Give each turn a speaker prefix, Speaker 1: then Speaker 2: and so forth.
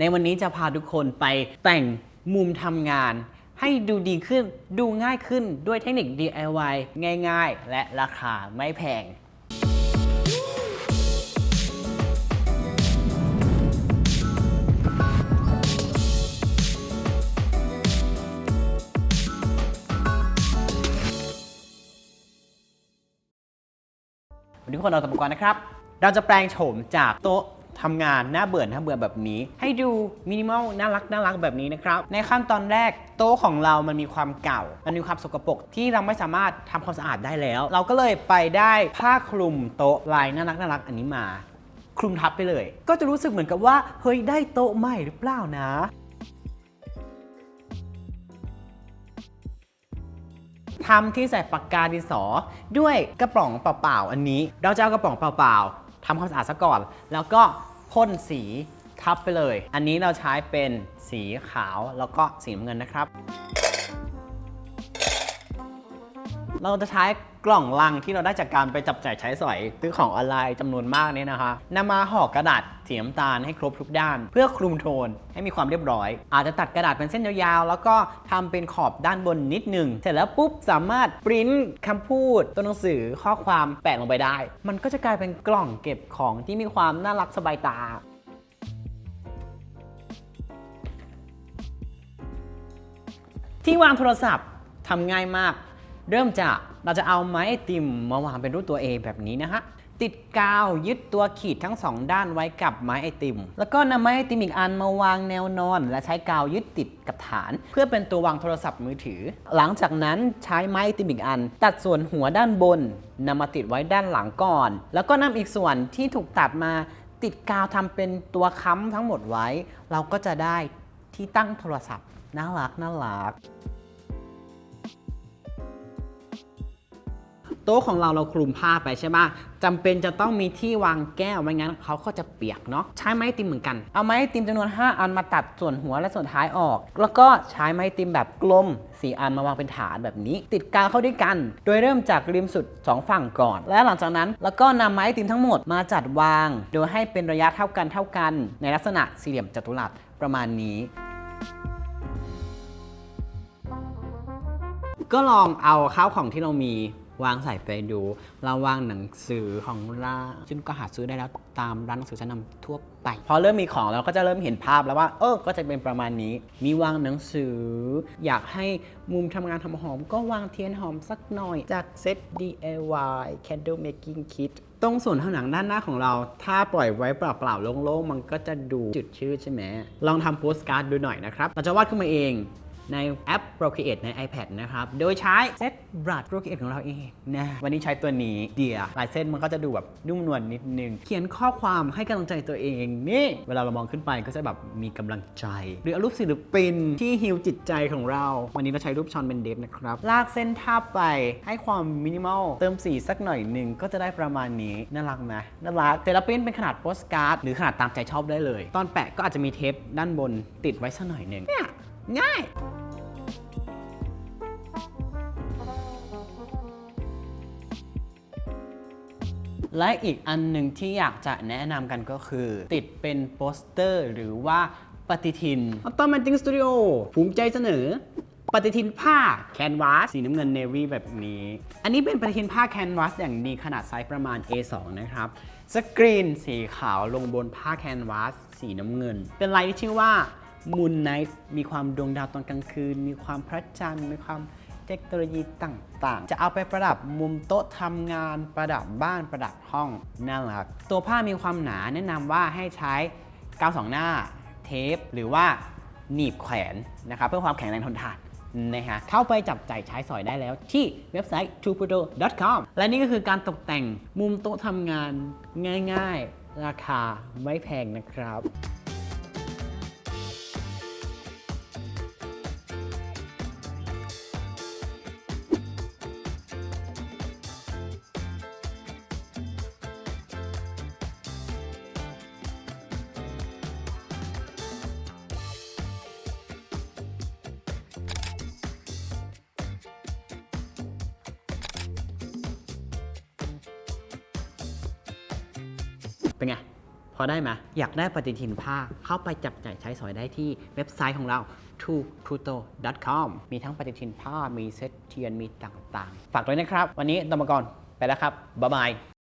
Speaker 1: ในวันนี้จะพาทุกคนไปแต่งมุมทำงาน ให้ดูดีขึ้นดูง่ายขึ้นด้วยเทคนิค DIY ง่ายๆ และราคาไม่แพงวันนี้ทุกคนเราตมกรนะครับ เราจะแปลงโฉมจากโต๊ะ ทำงานหน้าเบื่อหน้าเบื่อแบบนี้ ให้ดูมินิมอลน่ารักน่ารักแบบนี้นะครับ ในขั้นตอนแรกโต๊ะของเรามันมีความเก่า มันมีความสกปรกที่เราไม่สามารถทำความสะอาดได้แล้ว เราก็เลยไปได้ผ้าคลุมโต๊ะลายน่ารักน่ารักอันนี้มา คลุมทับไปเลย ก็จะรู้สึกเหมือนกับว่าเฮ้ยได้โต๊ะใหม่หรือเปล่านะทำที่ใส่ปากกาดินสอด้วยกระป๋องเปล่าๆอันนี้ เราจะเอากระป๋องเปล่าๆ ทำความสะอาดซะก่อน แล้วก็พ่นสีทับไปเลย อันนี้เราใช้เป็นสีขาวแล้วก็สีน้ำเงินนะครับ เราจะใช้กล่องลังที่เราได้จากการไปจับจ่ายใช้สอยซื้อของออนไลน์จำนวนมากเนี่ยนะคะนำมาห่อกระดาษสีน้ำตาลให้ครบทุกด้าน เพื่อคลุมโทนให้มีความเรียบร้อย อาจจะตัดกระดาษเป็นเส้นยาวๆ แล้วก็ทำเป็นขอบด้านบนนิดหนึ่งเสร็จแล้วปุ๊บสามารถปริ้นคำพูด ตัวหนังสือข้อความแปะลงไปได้ มันก็จะกลายเป็นกล่องเก็บของที่มีความน่ารักสบายตาที่วางโทรศัพท์ทำง่ายมาก เริ่มจากเราจะเอาไม้ไอติมมาวางเป็นรูปตัว A แบบนี้นะฮะ ติดกาวยึดตัวขีดทั้งสองด้านไว้กับไม้ไอติม แล้วก็นำไม้ไอติมอีกอันมาวางแนวนอน และใช้กาวยึดติดกับฐาน เพื่อเป็นตัววางโทรศัพท์มือถือ หลังจากนั้นใช้ไม้ไอติมอีกอัน ตัดส่วนหัวด้านบนนำมาติดไว้ด้านหลังก่อน แล้วก็นำอีกส่วนที่ถูกตัดมาติดกาวทำเป็นตัวค้ำทั้งหมดไว้ เราก็จะได้ที่ตั้งโทรศัพท์น่ารักน่ารัก โต๊ะของเราเราคลุมผ้าไปใช่ไหมจำเป็นจะต้องมีที่วางแก้วไม่งั้นเขาก็จะเปียกเนาะใช้ไม้ติมเหมือนกัน เอาไม้ติมจำนวน 5 อันมาตัดส่วนหัวและส่วนท้ายออก แล้วก็ใช้ไม้ติมแบบกลม4อันมาวางเป็นฐานแบบนี้ ติดกาวเข้าด้วยกัน โดยเริ่มจากริมสุด 2 ฝั่งก่อน และหลังจากนั้นแล้วก็นำไม้ติมทั้งหมดมาจัดวาง โดยให้เป็นระยะเท่ากันเท่ากัน ในลักษณะสี่เหลี่ยมจัตุรัสประมาณนี้ก็ลองเอาข้าวของที่เรามี วางใส่ไปดูเราวางหนังสือของเราซึ่งก็หาซื้อได้แล้วตามร้านหนังสือชั้นนำทั่วไป พอเริ่มมีของเราก็จะเริ่มเห็นภาพแล้วว่า เออ ก็จะเป็นประมาณนี้ มีวางหนังสือ อยากให้มุมทำงานทำหอม ก็วางเทียนหอมสักหน่อย จากเซต DIY Candle Making Kit ตรงส่วนผนังด้านหน้าของเรา ถ้าปล่อยไว้เปล่าๆโล่งๆมันก็จะดูจืดชืดใช่ไหมลองทำโปสการ์ดดูหน่อยนะครับเราจะวาดขึ้นมาเอง ในแอป Procreate ใน iPad นะครับ โดยใช้เซตบรัด Procreate ของเราเองนะวันนี้ใช้ตัวนี้เดียลายเส้นมันก็จะดูแบบนุ่มนวลนิดนึง เขียนข้อความให้กำลังใจตัวเอง นี่ เวลาเรามองขึ้นไปก็จะแบบมีกำลังใจ หรือรูปศิลปินที่ฮิวจิตใจของเรา วันนี้เราใช้รูปชอนเบนเดฟนะครับ ลากเส้นทาบไปให้ความมินิมอลเติมสีสักหน่อยหนึ่งก็จะได้ประมาณนี้น่ารักไหมน่ารักแต่ละปิ้นเป็นขนาดโปสการ์ดหรือขนาดตามใจชอบได้เลย ตอนแปะก็อาจจะมีเทปด้านบนติดไว้สักหน่อยหนึ่งเนี่ยง่าย และอีกอันหนึ่งที่อยากจะแนะนำกันก็คือ ติดเป็นโปสเตอร์ หรือว่าปฏิทิน Automatic Studio ภูมิใจเสนอ ปฏิทินผ้าแคนวาสสีน้ำเงินเนวีแบบนี้ อันนี้เป็นปฏิทินผ้าแคนวาสอย่างดีขนาดไซส์ประมาณ A2 นะครับ สกรีนสีขาวลงบนผ้าแคนวาสสีน้ำเงิน เป็นลายที่ชื่อว่า Moon Night มีความดวงดาวตอนกลางคืน มีความพระจันทร์ มีความเทคโนโลยีต่างๆ จะเอาไปประดับมุมโต๊ะทำงานประดับบ้านประดับห้องน่ารักตัวผ้ามีความหนาแนะนำว่าให้ใช้กาวสองหน้าเทปหรือว่าหนีบแขวนนะครับเพื่อความแข็งแรงทนทานนะฮะเข้าไปจับใจายใช้สอยได้แล้วที่เว็บไซต์ t u p o d o c o m และนี่ก็คือการตกแต่งมุมโต๊ะทำงานง่าย ๆ ราคาไม่แพงนะครับ เป็นไง พอได้ไหมอยากได้ปฏิทินผ้าเข้าไปจับจ่ายใช้สอยได้ที่เว็บไซต์ของเรา t o p r u t o com มีทั้งปฏิทินผ้ามีเซตเทียนมีต่างๆ ฝากด้วยนะครับ วันนี้ตมกรไปแล้วครับบ๊ายบาย